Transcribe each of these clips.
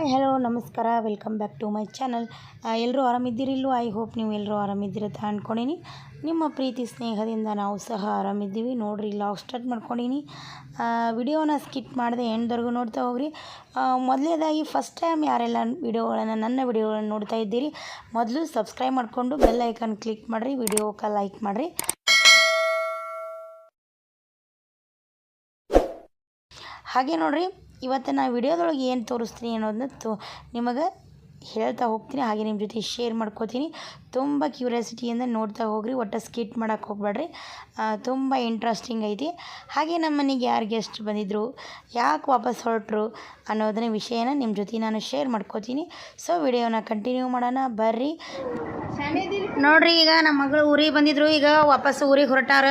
Hi, hello, ನಮಸ್ಕಾರ. Welcome back to my channel. ಎಲ್ಲರೂ ಆರಾಮಿದ್ದೀರಿಲ್ಲೂ ಐ ಹೋಪ್ ನೀವು ಎಲ್ಲರೂ ಆರಾಮಿದ್ದೀರತ್ತ ಅಂದ್ಕೊಂಡಿನಿ ನಿಮ್ಮ ಪ್ರೀತಿ, ಸ್ನೇಹದಿಂದ ನಾವು ಸಹ ಆರಾಮಿದ್ದೀವಿ. ನೋಡಿರಿ, ಲಾಗ್ ಸ್ಟಾರ್ಟ್ ಮಾಡ್ಕೊಂಡಿನಿ. ವಿಡಿಯೋನ ಸ್ಕಿಪ್ ಮಾಡಿದೆ ಎಂಡ್ವರೆಗೂ ನೋಡ್ತಾ ಹೋಗ್ರಿ. ಮೊದಲೇದಾಗಿ ಫಸ್ಟ್ ಟೈಮ್ ಯಾರೆಲ್ಲ ವಿಡಿಯೋಗಳನ್ನು, ನನ್ನ ವಿಡಿಯೋಗಳನ್ನು ನೋಡ್ತಾ ಇದ್ದೀರಿ, ಮೊದಲು ಸಬ್ಸ್ಕ್ರೈಬ್ ಮಾಡಿಕೊಂಡು ಬೆಲ್ ಐಕನ್ ಕ್ಲಿಕ್ ಮಾಡಿರಿ ವಿಡಿಯೋಕ್ಕೆ ಲೈಕ್ ಮಾಡಿರಿ. ಹಾಗೆ ನೋಡಿರಿ, ಇವತ್ತು ನಾನು ವಿಡಿಯೋದೊಳಗೆ ಏನು ತೋರಿಸ್ತೀನಿ ಅನ್ನೋದನ್ನ ತೋ, ನಿಮಗೆ ಹೇಳ್ತಾ ಹೋಗ್ತೀನಿ, ಹಾಗೆ ನಿಮ್ಮ ಜೊತೆ ಶೇರ್ ಮಾಡ್ಕೋತೀನಿ. ತುಂಬ ಕ್ಯೂರಿಯಾಸಿಟಿಯಿಂದ ನೋಡ್ತಾ ಹೋಗ್ರಿ, ಒಟ್ಟು ಸ್ಕಿಟ್ ಮಾಡೋಕ್ಕೆ ಹೋಗ್ಬೇಡ್ರಿ ತುಂಬ ಇಂಟ್ರೆಸ್ಟಿಂಗ್ ಐತಿ. ಹಾಗೆ ನಮ್ಮ ಮನೆಗೆ ಯಾರು ಗೆಸ್ಟ್ ಬಂದಿದ್ದರು ಯಾಕೆ ವಾಪಸ್ ಹೊರಟರು ಅನ್ನೋದನ್ನ ವಿಷಯನ ನಿಮ್ಮ ಜೊತೆ ನಾನು ಶೇರ್ ಮಾಡ್ಕೋತೀನಿ. ಸೊ ವಿಡಿಯೋನ ಕಂಟಿನ್ಯೂ ಮಾಡೋಣ, ಬರ್ರಿ. ನೋಡ್ರಿ, ಈಗ ನಮ್ಮ ಮಗಳು ಊರಿಗೆ ಬಂದಿದ್ರು, ಈಗ ವಾಪಸ್ ಊರಿಗೆ ಹೊರಟಾರ.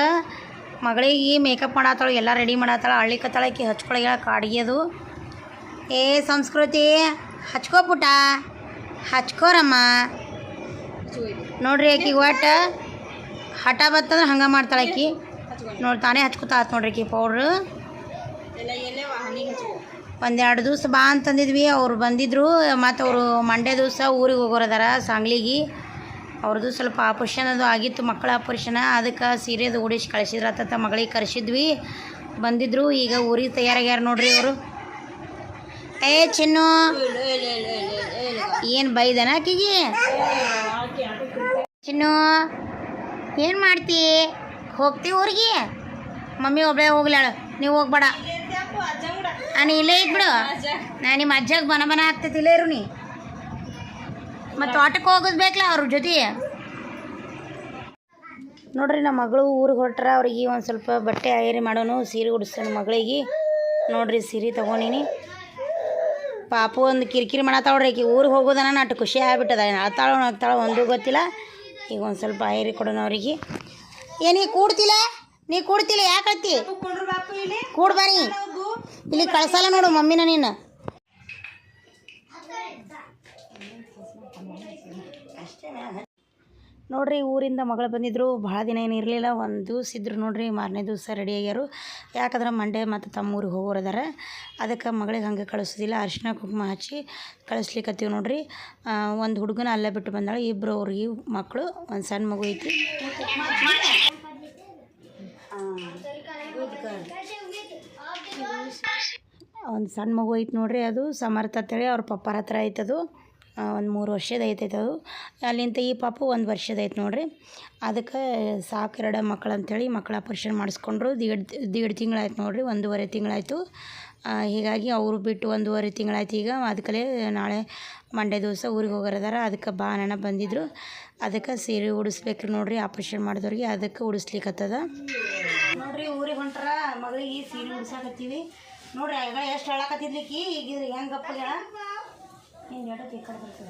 ಮಗಳಿಗೆ ಮೇಕಪ್ ಮಾಡತ್ತಾಳು ಎಲ್ಲ ರೆಡಿ ಮಾಡತ್ತಾಳ ಅಳ್ಳಿಕತ್ತಾಳ ಆಕಿ ಹಚ್ಕೊಳಗ ಕಾಡಿಗೆದು ಏ ಸಂಸ್ಕೃತಿ, ಹಚ್ಕೋ ಪುಟ. ಹಚ್ಕೋರಮ್ಮ. ನೋಡ್ರಿ ಆಕಿ ಒಟ್ಟು ಹಠ ಬತ್ತಂದ್ರೆ ಹಂಗೆ ಮಾಡ್ತಾಳೆ ಆಕಿ. ನೋಡಿ ತಾನೇ ಹಚ್ಕೋತಾ ಆತು ನೋಡ್ರಿ ಆಕಿ ಪೌಡ್ರು. ಒಂದೆರಡು ದಿವ್ಸ ಬಾ ಅಂತಂದಿದ್ವಿ, ಅವ್ರು ಬಂದಿದ್ರು ಮತ್ತು ಅವರು ಮಂಡ್ಯ ದಿವಸ ಊರಿಗೆ ಹೋಗೋರದಾರ ಸಾಂಗ್ಲಿಗೆ. ಅವ್ರದ್ದು ಸ್ವಲ್ಪ ಆಪರೇಷನ್ ಅದು ಆಗಿತ್ತು, ಮಕ್ಕಳ ಆಪರೇಷನ. ಅದಕ್ಕೆ ಸೀರೆದು ಉಡಿಸಿ ಕಳಿಸಿದ್ರತ್ತ ಮಗಳಿಗೆ ಕರೆಸಿದ್ವಿ. ಬಂದಿದ್ರು, ಈಗ ಊರಿಗೆ ತಯಾರಾಗ್ಯಾರ ನೋಡ್ರಿ ಅವರು ಏ ಚಿನ್ನು, ಏನು ಬೈದನ ಆಕಿಗೆ? ಚಿನ್ನು, ಏನು ಮಾಡ್ತಿ? ಹೋಗ್ತಿ ಊರಿಗೆ? ಮಮ್ಮಿ ಒಬ್ಬಳೇ ಹೋಗ್ಲಾಳು, ನೀವು ಹೋಗ್ಬೇಡ. ನಾನು ಇಲ್ಲೇ ಇದ್ಬಿಡು. ನಾನು ನಿಮ್ಮ ಅಜ್ಜಗೆ ಬನ ಬನ ಆಗ್ತೈತಿ, ಇಲ್ಲೇ ಇರು ನೀ. ಮತ್ತು ಆಟಕ್ಕೆ ಹೋಗೋದು ಬೇಕಲ್ಲ ಅವ್ರ ಜೊತೆ? ನೋಡ್ರಿ ನಮ್ಮ ಮಗಳು ಊರಿಗೆ ಹೊರಟ್ರ, ಅವ್ರಿಗೆ ಒಂದು ಸ್ವಲ್ಪ ಬಟ್ಟೆ ಐರಿ ಮಾಡೋನು, ಸೀರೆ ಉಡಿಸೋನು ಮಗಳಿಗೆ. ನೋಡ್ರಿ ಸೀರೆ ತೊಗೊಂಡಿನಿ. ಪಾಪು ಒಂದು ಕಿರಿಕಿರಿ ಮಾಡತ್ತಾಳ್ರಿ ಆಕಿ ಊರಿಗೆ ಹೋಗೋದನ ನಾಟ್ ಖುಷಿ ಆಗ್ಬಿಟ್ಟದ. ಅಳ್ತಾಳೋ ನಗ್ತಾಳೋ ಒಂದು ಗೊತ್ತಿಲ್ಲ. ಈಗ ಒಂದು ಸ್ವಲ್ಪ ಐರಿ ಕೊಡೋಣ ಅವ್ರಿಗೆ. ಏನಿ ಕೂಡ್ತಿಲ್ಲ? ನೀ ಕೂಡ್ತಿಲ್ಲ, ಯಾಕೆ ಕೂಡ್ ಇಲ್ಲಿ ಕಳ್ಸಲ್ಲ ನೋಡು ಮಮ್ಮಿನ ನೀನು. ನೋಡ್ರಿ, ಊರಿಂದ ಮಗಳು ಬಂದಿದ್ರು, ಭಾಳ ದಿನ ಏನು ಇರಲಿಲ್ಲ, ಒಂದು ದಿವ್ಸ ಇದ್ರು ನೋಡ್ರಿ, ಮಾರನೇ ದಿವಸ ರೆಡಿ ಆಗ್ಯಾರು. ಯಾಕಂದ್ರೆ ಮಂಡ್ಯ ಮತ್ತು ತಮ್ಮ ಊರಿಗೆ ಹೋಗೋರದಾರ ಅದಕ್ಕೆ ಮಗಳಿಗೆ ಹಂಗೆ ಕಳಿಸೋದಿಲ್ಲ ಅರಿಶಿನ ಕುಂಕುಮ ಹಚ್ಚಿ ಕಳಿಸ್ಲಿಕ್ಕತ್ತೀವಿ ನೋಡ್ರಿ. ಒಂದು ಹುಡುಗನ ಅಲ್ಲೇ ಬಿಟ್ಟು ಬಂದಾಳೆ ಇಬ್ಬರು ಅವ್ರಿಗೆ ಮಕ್ಕಳು ಒಂದು ಸಣ್ಣ ಮಗು ಐತಿ. ಒಂದು ಸಣ್ಣ ಮಗು ಐತಿ ನೋಡ್ರಿ ಅದು, ಸಮರ್ಥ ಅಂತೇಳಿ ಅವ್ರ ಪಪ್ಪರ ಹತ್ರ ಐತದು ಒಂದು ಮೂರು ವರ್ಷದ ಐತೈತೆ ಅದು. ಅಲ್ಲಿಂದ ಈ ಪಾಪು ಒಂದು ವರ್ಷದ ಐತೆ ನೋಡ್ರಿ. ಅದಕ್ಕೆ ಸಾಕು ಎರಡು ಮಕ್ಳು ಅಂಥೇಳಿ ಮಕ್ಕಳ ಆಪರೇಷನ್ ಮಾಡಿಸ್ಕೊಂಡ್ರು. ದೀಡ್ ದೀಡ್ ತಿಂಗಳಾಯ್ತು ನೋಡ್ರಿ, ಒಂದೂವರೆ ತಿಂಗಳಾಯಿತು. ಹೀಗಾಗಿ ಅವರು ಬಿಟ್ಟು ಒಂದೂವರೆ ತಿಂಗಳಾಯ್ತು ಈಗ. ಅದಕ್ಕಲೇ ನಾಳೆ ಮಂಡ್ಯ ದಿವಸ ಊರಿಗೆ ಹೋಗೋರದಾರ. ಅದಕ್ಕೆ ಬಾ ಅಣ್ಣ ಬಂದಿದ್ರು. ಅದಕ್ಕೆ ಸೀರೆ ಉಡಿಸ್ಬೇಕ್ರಿ ನೋಡ್ರಿ, ಆಪ್ರೇಷನ್ ಮಾಡಿದವ್ರಿಗೆ. ಅದಕ್ಕೆ ಉಡಿಸ್ಲಿಕ್ಕತ್ತದ ನೋಡ್ರಿ ಊರಿಗೆ ಹೊಂಟ್ರ ಮಗಳಿಗೆ ಸೀರೆ ಉಡ್ಸಾಕತ್ತೀವಿ. ನೋಡ್ರಿ ಎಷ್ಟು ಹೇಳಕತ್ತಿದ್ಲಿಕ್ಕಿ? ಈಗ ಹೆಂಗೆ ಈ ಕಡೆ ಬರ್ತದ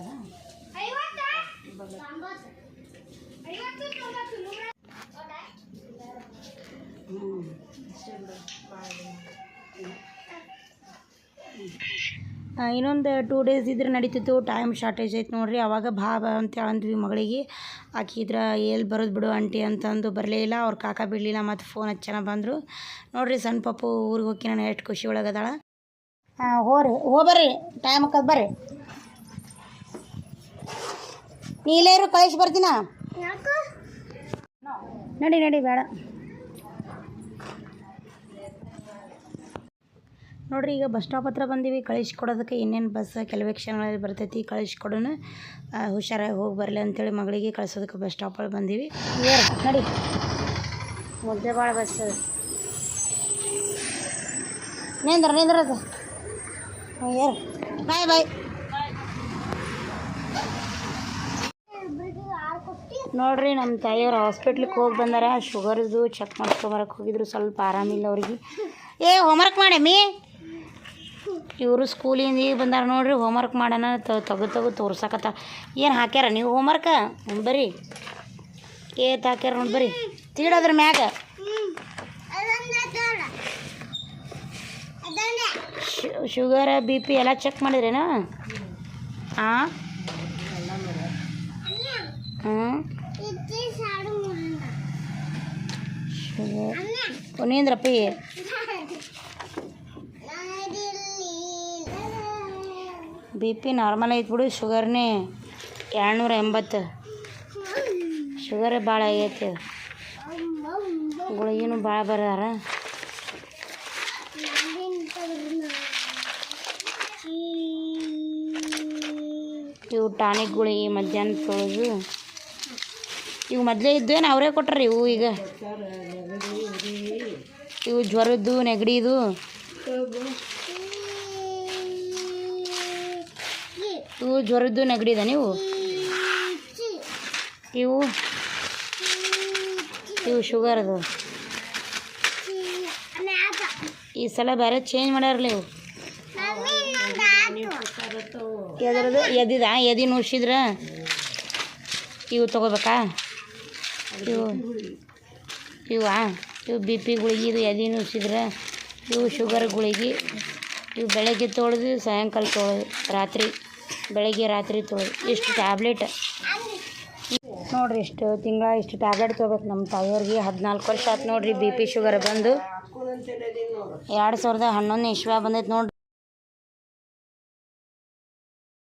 ಇನ್ನೊಂದು ಟೂ ಡೇಸ್ ಇದ್ರೆ ನಡೀತಿತ್ತು ಟೈಮ್ ಶಾರ್ಟೇಜ್ ಐತೆ ನೋಡ್ರಿ. ಅವಾಗ ಬಾ ಬಾ ಅಂತ ಅಂದ್ವಿ ಮಗಳಿಗೆ. ಆಕಿದ್ರೆ ಇದ್ರ ಎಲ್ಲಿ ಬರೋದು ಬಿಡು ಆಂಟಿ ಅಂತಂದು ಬರಲೇ ಇಲ್ಲ ಅವ್ರ ಕಾಕ ಬಿಡಲಿಲ್ಲ ಮತ್ತು ಫೋನ್ ಹಚ್ಚನ ಬಂದರು. ನೋಡ್ರಿ ಸಣ್ಣ ಪಾಪು ಊರಿಗೆ ಹೋಗಿ ನಾನು ಎಷ್ಟು ಖುಷಿ ಒಳಗದಾಳ. ಹಾಂ ಹೋರಿ. ಹೋ ಬರ್ರಿ ಟೈಮ್ ಹಾಕದ್ ಬರ್ರಿ. ನೀ ಇಲ್ಲೇ ಇರು ಕಳಿಸಿ ಬರ್ತೀನ? ನಡಿ ನಡಿ ಬೇಡ. ನೋಡ್ರಿ ಈಗ ಬಸ್ ಸ್ಟಾಪ್ ಹತ್ರ ಬಂದೀವಿ. ಕಳಿಸ್ಕೊಡೋದಕ್ಕೆ ಇನ್ನೇನು ಬಸ್ ಕೆಲವೇ ಕ್ಷಣಗಳಲ್ಲಿ ಬರ್ತೈತಿ. ಕಳಿಸ್ಕೊಡೋಣ ಆ, ಹುಷಾರಾಗಿ ಹೋಗಿ ಬರಲಿ ಅಂತೇಳಿ ಮಗಳಿಗೆ ಕಳಿಸೋದಕ್ಕೆ ಬಸ್ ಸ್ಟಾಪಲ್ಲಿ ಬಂದೀವಿ. ಏರ್ ನಡಿ. ಮುದ್ದೆ ಭಾಳ ಬಸ್ ನಿಂದ್ರ ನಿಂದ್ರದ ಬಾಯ್ ಬಾಯ್ ನೋಡ್ರಿ ನಮ್ಮ ತಾಯಿಯವ್ರು ಹಾಸ್ಪಿಟ್ಲಿಗೆ ಹೋಗಿ ಬಂದಾರ. ಶುಗರ್ದು ಚೆಕ್ ಮಾಡ್ಕೊಬರಕ್ಕೆ ಹೋಗಿದ್ರು. ಸ್ವಲ್ಪ ಆರಾಮಿಲ್ಲ ಅವ್ರಿಗೆ. ಏ ಹೋಮ್ವರ್ಕ್ ಮಾಡಮ್ಮಿ ಇವರು ಸ್ಕೂಲಿಂದ ಈಗ ಬಂದಾರ ನೋಡ್ರಿ ಹೋಮ್ವರ್ಕ್ ಮಾಡೋಣ ತೆಗೆದು ತೆಗೆದು ತೋರ್ಸಕತ್ತ. ಏನು ಹಾಕ್ಯಾರ ನೀವು ಹೋಮ್ವರ್ಕ ಬರ್ರಿ ಏತ್ ಹಾಕ್ಯಾರ ನೋಡಿ ಬರ್ರಿ ತೀಡೋದ್ರ ಮ್ಯಾಗ. ಶುಗರ್, ಬಿ ಪಿ ಎಲ್ಲ ಚೆಕ್ ಮಾಡಿದ್ರೇನ? ಹಾಂ ಹಾಂ ಬಿ ಪಿ ನಾರ್ಮಲ್ ಐತೆ ಬಿಡು, ಶುಗರ್ನೇ ಎರಡುನೂರ ಎಂಬತ್ತು ಶುಗರ್ ಭಾಳ ಆಗೈತಿ. ಗುಳಿಗಿನೂ ಭಾಳ ಬರೋದಾರ? ಇವು ಟಾನಿಕ್ ಈ ಮಧ್ಯಾಹ್ನ ತೊಳೆದು. ಇವು ಮೊದಲೇ ಇದ್ದೇನು ಅವರೇ ಕೊಟ್ಟಾರ ಇವು ಈಗ? ಇವು ಜ್ವರದ್ದು, ನೆಗಡಿದು. ಇವು ಜ್ವರದ್ದು, ನೆಗಡಿದ ನೀವು? ಇವು? ಇವು ಶುಗರ್ ಅದು ಈ ಸಲ ಬೇರೆ ಚೇಂಜ್ ಮಾಡ್ಯಾರಲ್ಲ ಇವು. ಎದ್ರದ್ದು ಎದಿದ, ಎದಿ ನುಡ್ಸಿದ್ರ ಇವು ತಗೋಬೇಕಾ? ಇವು, ಇವಾ? ಇವು ಬಿ ಪಿ ಗುಳಿಗೆ, ಇದು ಎದೆ ನುಡ್ಸಿದ್ರೆ ಇವು ಶುಗರ್ ಗುಳಿಗೆ, ಇವು ಬೆಳಗ್ಗೆ ತೊಳೆದು, ಸಾಯಂಕಾಲ ತೊಳೆದು, ರಾತ್ರಿ, ಬೆಳಗ್ಗೆ ರಾತ್ರಿ ತೊಳೆದು, ಇಷ್ಟು ಟ್ಯಾಬ್ಲೆಟ್. ನೋಡ್ರಿ ಇಷ್ಟು ತಿಂಗಳ ಇಷ್ಟು ಟ್ಯಾಬ್ಲೆಟ್ ತೊಗೋಬೇಕು ನಮ್ಮ ತಾಯಿಯವ್ರಿಗೆ. ಹದಿನಾಲ್ಕು ವರ್ಷ ಆಯ್ತು ನೋಡ್ರಿ ಬಿ ಪಿ ಶುಗರ್ ಬಂದು. ಎರಡು ಸಾವಿರದ ಹನ್ನೊಂದನೇ ಇಶ್ವ ಬಂದೈತೆ ನೋಡ್ರಿ.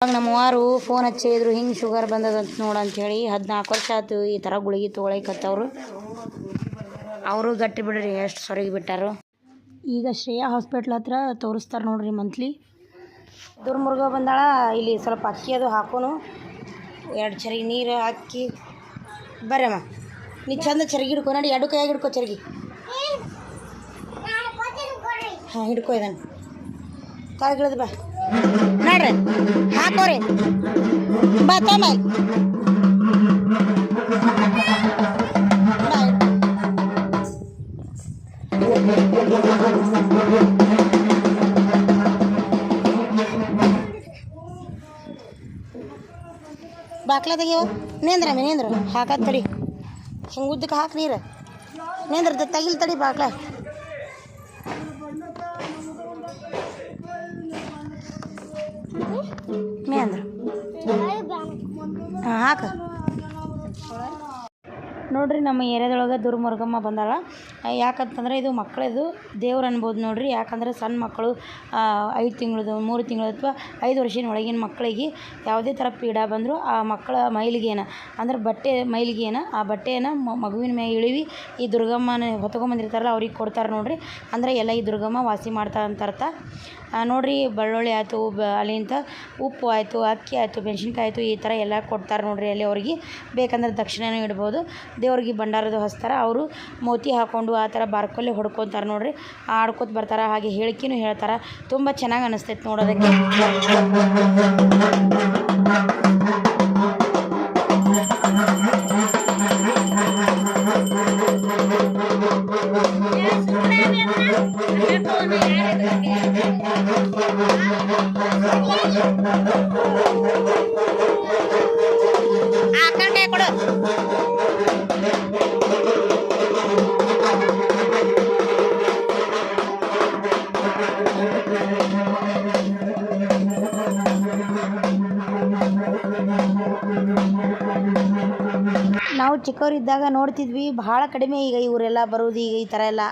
ಇವಾಗ ನಮ್ಮ ಅವ್ವಾರು ಫೋನ್ ಹಚ್ಚಿದ್ರು ಹಿಂಗೆ ಶುಗರ್ ಬಂದದಂತ ನೋಡು ಹೇಳಿ. ಹದಿನಾಲ್ಕು ವರ್ಷ ಆಯ್ತು ಈ ಥರ ಗುಳಿಗೆ ತೊಗೊಳಕತ್ತವ್ರು ಅವರು ಗಟ್ಟಿ ಬಿಡ್ರಿ, ಎಷ್ಟು ಸೊರಗಿ ಬಿಟ್ಟಾರು. ಈಗ ಶ್ರೇಯಾ ಹಾಸ್ಪಿಟ್ಲ್ ಹತ್ರ ತೋರಿಸ್ತಾರೆ ನೋಡ್ರಿ ಮಂತ್ಲಿ ದುರ್ಮುರ್ಗ ಬಂದಾಳ, ಇಲ್ಲಿ ಸ್ವಲ್ಪ ಅಕ್ಕಿ ಅದು ಹಾಕೋನು. ಎರಡು ಚರಿಗೆ ನೀರು ಹಾಕಿ ಬರ್ರಮ್ಮ ನೀ ಚಂದ ಚರಿಗೆ ಹಿಡ್ಕೊ, ನೋಡಿ, ಎರಡು ಕೈಯಾಗಿ ಹಿಡ್ಕೊ ಚರಿಗೆ. ಹಾಂ, ಹಿಡ್ಕೊ ಇದನ್ನು. ಕಾಯಿಗಿಳದು ಬಾ. ನೋಡ್ರಿ ಹಾಕೋರಿ ಬಾ ತಮ್ಮ ಬಾಕ್ಲ ತೆಗಿಯೋ ನೇಂದ್ರಮ್ಮಿ ನೇಂದ್ರ ಹಾಕತ್ ತಡಿ ಹಿಂಗೆ ಉದ್ದಕ್ಕೆ ಹಾಕಿ ನೀರು ನೇಂದ್ರ ತೆಗಿಲ್ ತಡಿ ಬಾಕ್ಲ ಹಾಕ. ನೋಡ್ರಿ ನಮ್ಮ ಏರಿಯಾದೊಳಗೆ ದುರ್ಮುರ್ಗಮ್ಮ ಬಂದಾಳ. ಯಾಕಂತಂದ್ರೆ ಇದು ಮಕ್ಕಳದು ದೇವ್ರು ಅನ್ಬೋದು ನೋಡ್ರಿ. ಯಾಕಂದ್ರೆ ಸಣ್ಣ ಮಕ್ಕಳು ಐದು ತಿಂಗಳದು ಮೂರು ತಿಂಗಳು ಅಥವಾ ಐದು ವರ್ಷದ ಒಳಗಿನ ಮಕ್ಕಳಿಗೆ ಯಾವುದೇ ಥರ ಪೀಡಾ ಬಂದರೂ ಆ ಮಕ್ಕಳ ಮೈಲಿಗೆನ ಅಂದ್ರೆ ಬಟ್ಟೆ ಮೈಲಿಗೆನ ಆ ಬಟ್ಟೆಯನ್ನು ಮಗುವಿನ ಮೇಲೆ ಇಳಿವಿ. ಈ ದುರ್ಗಮ್ಮನ ಹೊತ್ಕೊಂಬಂದಿರ್ತಾರಲ್ಲ ಅವ್ರಿಗೆ ಕೊಡ್ತಾರೆ ನೋಡ್ರಿ. ಅಂದ್ರೆ ಎಲ್ಲ ಈ ದುರ್ಗಮ್ಮ ವಾಸಿ ಮಾಡ್ತಾರೆ ಅಂತ ಅರ್ಥ. ನೋಡ್ರಿ ಬೆಳ್ಳುಳ್ಳಿ ಆಯಿತು, ಬ ಅಲ್ಲಿಂದ ಉಪ್ಪು ಆಯಿತು, ಅಕ್ಕಿ ಆಯಿತು, ಮೆಣಸಿನ್ಕಾಯಿ ಆಯಿತು, ಈ ಥರ ಎಲ್ಲ ಕೊಡ್ತಾರೆ ನೋಡ್ರಿ ಅಲ್ಲಿ ಅವ್ರಿಗೆ. ಬೇಕಂದ್ರೆ ದಕ್ಷಿಣನೂ ಇಡ್ಬೋದು. ದೇವ್ರಿಗೆ ಭಂಡಾರದ ಹಚ್ತಾರೆ ಅವರು ಮೋತಿ ಹಾಕ್ಕೊಂಡು ಆ ಥರ ಬಾರ್ಕೊಲ್ಲಿ ಹೊಡ್ಕೊತಾರೆ ನೋಡ್ರಿ. ಆಡ್ಕೊತ ಬರ್ತಾರೆ, ಹಾಗೆ ಹೇಳಿಕೆನೂ ಹೇಳ್ತಾರೆ. ತುಂಬ ಚೆನ್ನಾಗಿ ಅನಿಸ್ತೈತೆ ನೋಡೋದಕ್ಕೆ. ಆ ಕಡೆ ಕೊಡು ಚಿಕ್ಕವರಿದ್ದಾಗ ನೋಡ್ತಿದ್ವಿ, ಭಾಳ ಕಡಿಮೆ ಈಗ ಇವರೆಲ್ಲ ಬರೋದು ಈಗ ಈ ಥರ ಎಲ್ಲ.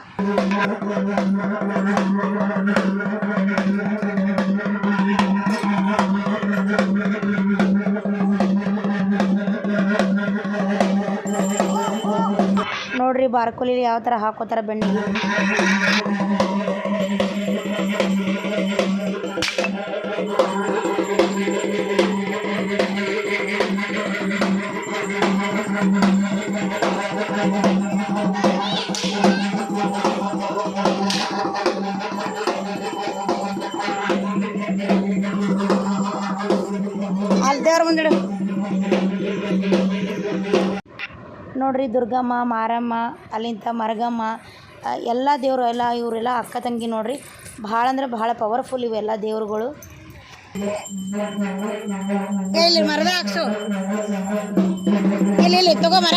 ನೋಡ್ರಿ ಬಾರ್ಕೋಲಿ ಯಾವ ಥರ ಹಾಕೋತಾರ ಬೆಣ್ಣಿಗೆ ನೋಡ್ರಿ ದುರ್ಗಮ್ಮ, ಮಾರಮ್ಮ ಅಲ್ಲಿಂದ ಮರಗಮ್ಮ ಎಲ್ಲ ದೇವರು, ಎಲ್ಲ ಇವರೆಲ್ಲ ಅಕ್ಕ ತಂಗಿ ನೋಡ್ರಿ. ಭಾಳ ಅಂದ್ರೆ ಭಾಳ ಪವರ್ಫುಲ್ ಇವೆಲ್ಲ ದೇವ್ರುಗಳು. ಇಲ್ಲಿ ಮರದ ಹಾಕ್ಸು. ಇಲ್ಲಿ, ತಗೋ ಮರ.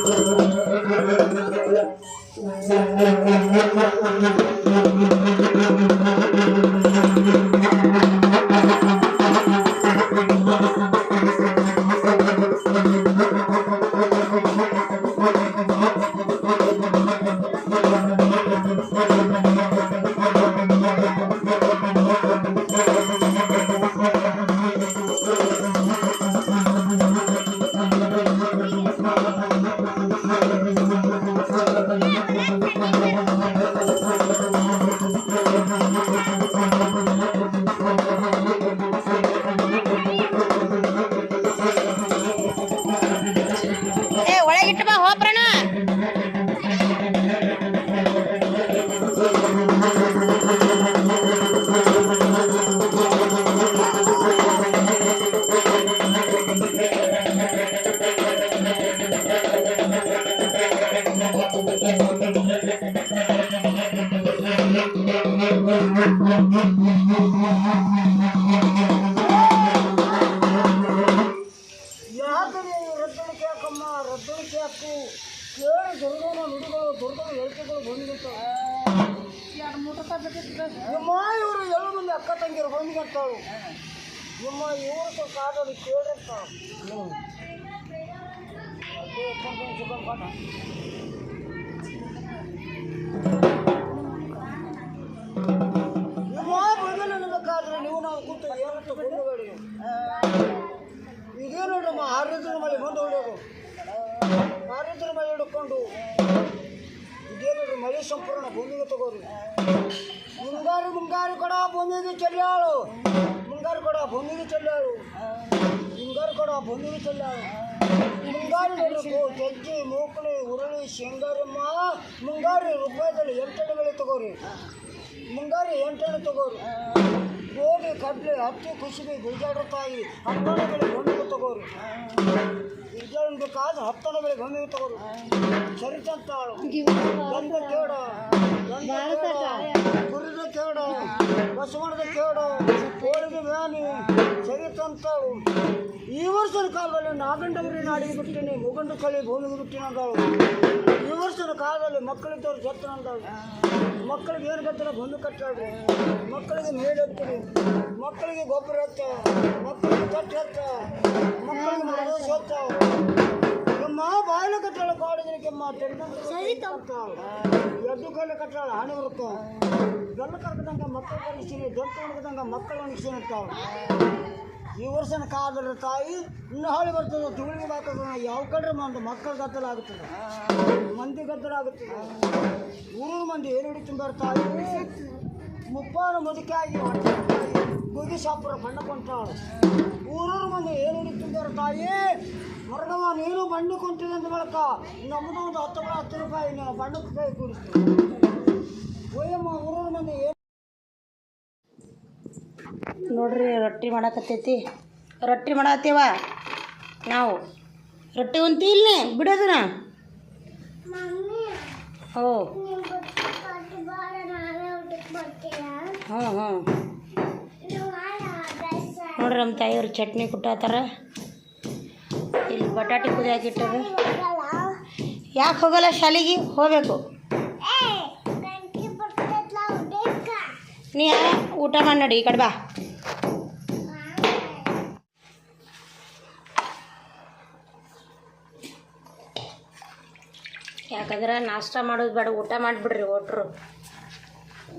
ಇವರು ಎಲ್ಲ ಮಂದಿ ಅಕ್ಕ ತಂಗಿರು ಬಂದಿರ್ತಾಳು ನಿಮ್ಮ ಇವರು ಕಾದಲ್ಲಿ ಕೇಳಿರ್ತಾವ ನಿಮ್ಮ ಇದೇ ನೋಡ್ರಮ್ಮ ಆರಿದ್ರ ಮಳೆ ಬಂದು ಹೊಡೆಯೋದು ಆರಿದ್ರ ಮಳೆ ಹಿಡ್ಕೊಂಡು ಇದೇ ನೋಡ್ರಿ ಮಳೆ ಸಂಪೂರ್ಣ ಭೂಮಿಗೆ ತಗೋರಿ ಮುಂಗಾರು ಮುಂಗಾರು ಕೊಡ ಭೂಮಿಗೆ ಚೆಲ್ಲಾಳು ಮುಂಗಾರು ಕೊಡ ಭೂಮಿಗೆ ಚೆಲ್ಲಾಳು ಮುಂಗಾರು ಕೊಡ ಭೂಮಿಗೆ ಚೆಲ್ಲಾಳು ಮುಂಗಾರು ನೋಡ್ರಿ ಜಜ್ಜಿ ಮೂಕಳಿ ಉರುಳಿ ಶೇಂಗಾರಮ್ಮ ಮುಂಗಾರು ರೂಪಾಯಿದಲ್ಲಿ ಎಂಟೆಣ್ಣೆ ಬೆಳೆ ತಗೋರಿ ಮುಂಗಾರು ಎಂಟೆಣ್ಣೆ ತಗೋರಿ ಗೋಧಿ ಕಡ್ಲೆ ಹತ್ತಿ ಕುಸಿಬಿ ಗುಜಾಡ್ರ ತಾಯಿ ಹತ್ತನೇ ಬೆಳೆ ಭೂಮಿಗೆ ತಗೋರು. ಗುಜಾಡು ಬೇಕಾದ್ರೆ ಹತ್ತನೇ ಬೆಳೆ ಭೂಮಿಗೆ ತಗೋರು ಸರಿತಂತಾಳು ಗಂಧ ಕೇಡ. ಕುರಿದ ಕೇಡ. ಬಸವಣದ ಕೇಡ. ಕೋಳಿದ ವ್ಯಾನಿ ಸರಿತಂತಾಳು ಈ ವರ್ಷದ ಕಾಲದಲ್ಲಿ ನಾಗಂಡವರಿ ನಾಡಿಗೆ ಬಿಟ್ಟಿನಿ. ಮುಗಂಡು ಕಳಿ ಭೂಮಿಗೆ ಬಿಟ್ಟಿನ ಈ ಈ ವರ್ಷದ ಕಾಲದಲ್ಲಿ ಮಕ್ಕಳಿದ್ದವ್ರು ಜತ್ರ ಅಂದಾಳು ಮಕ್ಕಳಿಗೆ ಏನು ಗದ್ದಲ ಬಂದು ಕಟ್ಟಾಡ್ರಿ ಮಕ್ಕಳಿಗೆ ನೀಡಿ ಹಾಕ್ತೀರಿ ಮಕ್ಕಳಿಗೆ ಗೊಬ್ಬರ ಹತ್ತ ಮಕ್ಕಳಿಗೆ ಕಟ್ಟಿ ಹತ್ತ ಮಕ್ಕಳಿಗೆ ಮರಳು ಸತ್ತಾವ ನಮ್ಮ ಬಾಯಿಲ ಕಟ್ಟಾಳ ಕಾಡಿದ್ರೆ ಕೆಮ್ಮ ಎದ್ದು ಕಲ್ಲು ಕಟ್ಟಾಳ ಹಣೆ ಬರುತ್ತೆ? ಗಲ್ಲ ಕರ್ಕದಂಗ ಮಕ್ಕಳು ಕಲಿಸ್ತೀನಿ ದೊಡ್ಡ ಹೊಡ್ಕದಂಗ ಮಕ್ಕಳು ಅನಿಸ್ತೀನಿ ಈ ವರ್ಷನ ಕಾದ್ರೆ ತಾಯಿ ಇನ್ನು ಹಾಳಿ ಬರ್ತದೆ ತುಳಿಗೆ ಬಾಕದ ಯಾವ ಕಡ್ರೆ ಮಂದು ಮಕ್ಕಳ ಗದ್ದಲ ಮಂದಿ ಗದ್ದಲ ಆಗುತ್ತದೆ. ಮಂದಿ ಏನು ಹಿಡಿತಿಂಬರ್ ತಾಯಿ ಮುಪ್ಪಾನ ಮುದುಕಿಯಾಗಿ ಗುಗಿ ಶಾಪುರ ಬಣ್ಣ ಕೊಂಟಾಳು. ಊರೂರು ಮಂದಿ ಏನು ಹಿಡಿತಿಂಬರ್ ತಾಯಿ ಹೊರಗವ ನೀನು ಬಣ್ಣ ಕೊಂತಿದೆ ಅಂತ ಬಳಕ ನಮ್ಮದು ಒಂದು ಹತ್ತು ಹತ್ತು ರೂಪಾಯಿ ಬಣ್ಣಕ್ಕೆ ಕೈ ಕೂಡಿಸ್ತೀವಿ ಓಯಮ್ಮ ಮಂದಿ ಏನು ನೋಡ್ರಿ ರೊಟ್ಟಿ ಮಾಡಕತ್ತೈತಿ. ರೊಟ್ಟಿ ಮಾಡತ್ತೇವ? ನಾವು. ರೊಟ್ಟಿ ಉಂತಿ ಇಲ್ಲೇ? ಬಿಡೋದನ ಹೋ. ಹ್ಞೂ ಹ್ಞೂ. ನೋಡ್ರಿ ನಮ್ಮ ತಾಯಿಯವ್ರು ಚಟ್ನಿ ಕುಟ್ಟಾತಾರ. ಇಲ್ಲಿ ಬಟಾಟೆ ಕುದಿ ಹಾಕಿಟ್ಟಾರ ಯಾಕೆ ಹೋಗಲ್ಲ ಶಾಲೆಗೆ? ಹೋಗ್ಬೇಕು. ನೀ ಊಟ ಮಾಡಿ ನಡಿ ಈ ಕಡೆ ಬಾ. ಯಾಕಂದ್ರೆ ನಾಷ್ಟ ಮಾಡೋದು ಬೇಡ ಊಟ ಮಾಡಿಬಿಡ್ರಿ ಒಟ್ರು.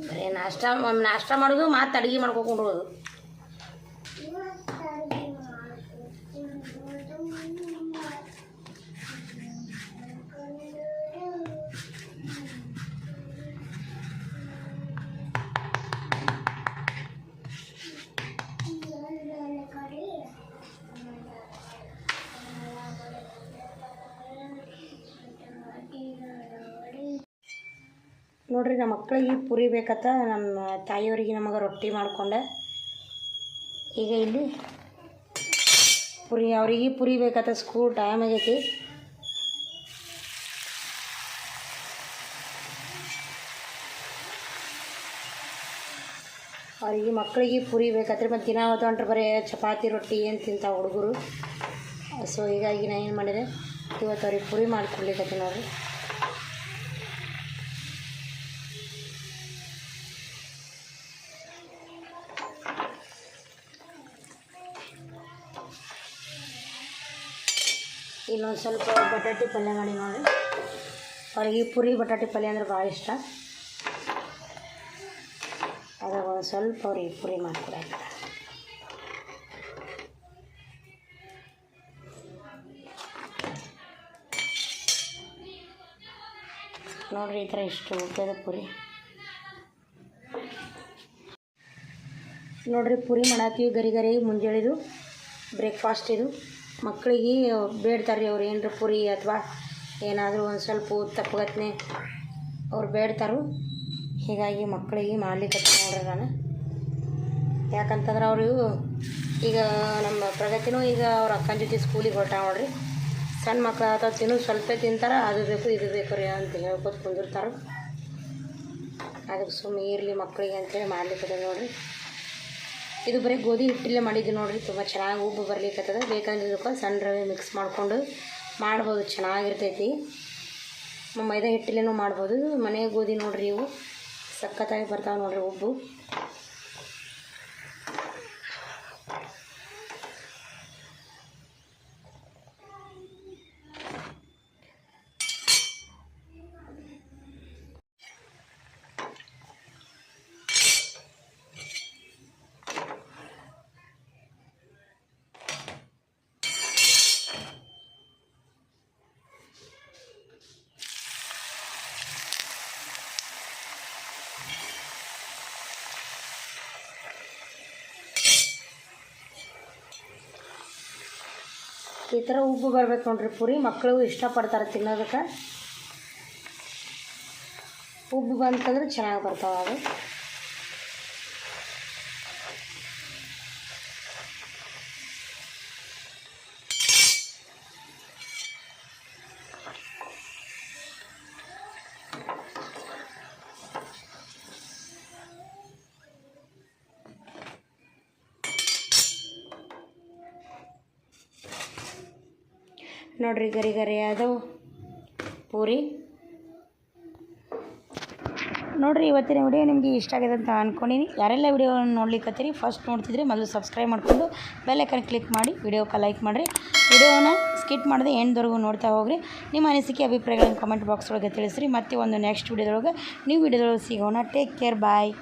ಬರೀ ನಾಷ್ಟ ನಾಷ್ಟ ಮಾಡೋದು ಮತ್ತು ಅಡುಗೆ ಮಾಡ್ಕೊಂಡು ನೋಡ್ರಿ, ನಮ್ಮ ಮಕ್ಕಳಿಗೆ ಪುರಿ ಬೇಕತ್ತ. ನಮ್ಮ ತಾಯಿಯವರಿಗೆ ನಮಗೆ ರೊಟ್ಟಿ ಮಾಡ್ಕೊಂಡೆ. ಈಗ ಇಲ್ಲಿ ಪುರಿ, ಅವರಿಗೆ ಪುರಿ ಬೇಕತ್ತ. ಸ್ಕೂಲ್ ಟೈಮ್ ಆಗೈತಿ. ಅವ್ರಿಗೆ ಮಕ್ಕಳಿಗೆ ಪುರಿ ಬೇಕಾದ್ರೆ ಮತ್ತು ದಿನ ಹೊತ್ತೊಂಟ್ರೆ ಬರೀ ಚಪಾತಿ, ರೊಟ್ಟಿ ಏನು ತಿಂತಾವೆ ಹುಡುಗರು. ಸೊ ಹೀಗಾಗಿ ನಾನು ಏನು ಮಾಡಿದೆ, ಇವತ್ತು ಅವ್ರಿಗೆ ಪುರಿ ಮಾಡಿಕೊಡ್ಲಿಕ್ಕೆ ನೋಡ್ರಿ. ಇಲ್ಲೊಂದು ಸ್ವಲ್ಪ ಬಟಾಟೆ ಪಲ್ಯ ಮಾಡಿ ನೋಡಿರಿ ಅವ್ರಿಗೆ ಪುರಿ ಬಟಾಟೆ ಪಲ್ಯ ಅಂದ್ರೆ ಭಾಳ ಇಷ್ಟ. ಅದಾಗ ಒಂದು ಸ್ವಲ್ಪ ಅವ್ರಿಗೆ ಪುರಿ ಮಾಡ್ಕೊಡಕ್ಕೆ ನೋಡ್ರಿ ಈ ಥರ ಇಷ್ಟು ಉದ್ದದ ಪುರಿ. ನೋಡ್ರಿ ಪುರಿ ಮಾಡತ್ತೀವಿ ಗರಿ ಗರಿ ಮುಂಜಾನೆದು ಬ್ರೇಕ್ಫಾಸ್ಟ್ ಇದು. ಮಕ್ಕಳಿಗೆ ಬೇಡ್ತಾರೆ ರೀ ಅವ್ರು ಏನರ ಪುರಿ ಅಥವಾ ಏನಾದರೂ ಒಂದು ಸ್ವಲ್ಪ ತಪ್ಪಗತ್ನೆ ಅವ್ರು ಬೇಡ್ತಾರೆ. ಹೀಗಾಗಿ ಮಕ್ಕಳಿಗೆ ಮಾಡ್ಲಿಕ್ಕೆ ನೋಡ್ರಿ ನಾನು. ಯಾಕಂತಂದ್ರೆ ಅವರು ಈಗ ನಮ್ಮ ಪ್ರಗತಿನೂ ಈಗ ಅವ್ರ ಅಕ್ಕನ ಜೊತೆ ಸ್ಕೂಲಿಗೆ ಹೊರಟ ನೋಡ್ರಿ. ಸಣ್ಣ ಮಕ್ಕಳು ಅಥವಾ ತಿನ್ನು, ಸ್ವಲ್ಪ ತಿಂತಾರೆ, ಅದು ಬೇಕು, ಇದು ಬೇಕು ರೀ ಅಂತ ಹೇಳ್ಕೊತ ಕುಂದಿರ್ತಾರೆ. ಅದಕ್ಕೆ ಸುಮ್ಮನೆ ಇರಲಿ ಮಕ್ಕಳಿಗೆ ಅಂತೇಳಿ ಮಾಡ್ಲಿಕ್ಕೆ ನೋಡ್ರಿ. ಇದು ಬರೀ ಗೋಧಿ ಹಿಟ್ಟಿಲ್ಲೇ ಮಾಡಿದ್ದು ನೋಡ್ರಿ, ತುಂಬ ಚೆನ್ನಾಗಿ ಉಬ್ಬು ಬರ್ಲಿಕ್ಕತ್ತದ ಬೇಕಂದಿದ್ದಕ್ಕೆ ಸಣ್ಣ ರವೆ ಮಿಕ್ಸ್ ಮಾಡಿಕೊಂಡು ಮಾಡ್ಬೋದು, ಚೆನ್ನಾಗಿರ್ತೈತಿ. ಮೈದಾ ಹಿಟ್ಟಿಲೇನೂ ಮಾಡ್ಬೋದು. ಮನೆ ಗೋಧಿ ನೋಡ್ರಿ ಇವು. ಸಖತ್ತಾಗಿ ಬರ್ತಾವೆ ನೋಡ್ರಿ ಉಬ್ಬು. ಈ ಥರ ಉಬ್ಬು ಬರ್ಬೇಕು ನೋಡ್ರಿ. ಪುರಿ ಮಕ್ಕಳು ಇಷ್ಟಪಡ್ತಾರೆ ತಿನ್ನೋದಕ್ಕೆ. ಉಬ್ಬು ಬಂತಂದ್ರೆ ಚೆನ್ನಾಗಿ ಬರ್ತಾವೆ ಅದು. ನೋಡ್ರಿ, ಗರಿ ಗರಿ ಅದು ಪೂರಿ. ನೋಡ್ರಿ, ಇವತ್ತಿನ ವಿಡಿಯೋ ನಿಮಗೆ ಇಷ್ಟ ಆಗಿದೆ ಅಂತ ಅಂದ್ಕೊಂಡಿನಿ ಯಾರೆಲ್ಲ ವಿಡಿಯೋವನ್ನು ನೋಡ್ಲಿಕ್ಕತ್ತೀರಿ ಫಸ್ಟ್ ನೋಡ್ತಿದ್ರೆ ಮೊದಲು ಸಬ್ಸ್ಕ್ರೈಬ್ ಮಾಡಿಕೊಂಡು ಬೆಲ್ಲೈಕನ್ ಕ್ಲಿಕ್ ಮಾಡಿ ವಿಡಿಯೋಕ್ಕೆ ಲೈಕ್ ಮಾಡಿರಿ. ವಿಡಿಯೋನ ಸ್ಕಿಟ್ ಮಾಡದೆ ಎಂಡ್ವರೆಗೂ ನೋಡ್ತಾ ಹೋಗ್ರಿ. ನಿಮ್ಮ ಅನಿಸಿಕೆ, ಅಭಿಪ್ರಾಯಗಳನ್ನು ಕಮೆಂಟ್ ಬಾಕ್ಸ್ ಒಳಗೆ ತಿಳಿಸ್ರಿ. ಮತ್ತೆ ಒಂದು ನೆಕ್ಸ್ಟ್ ವಿಡಿಯೋದೊಳಗೆ ನೀವು ವಿಡಿಯೋದೊಳಗೆ ಸಿಗೋಣ. Take care bye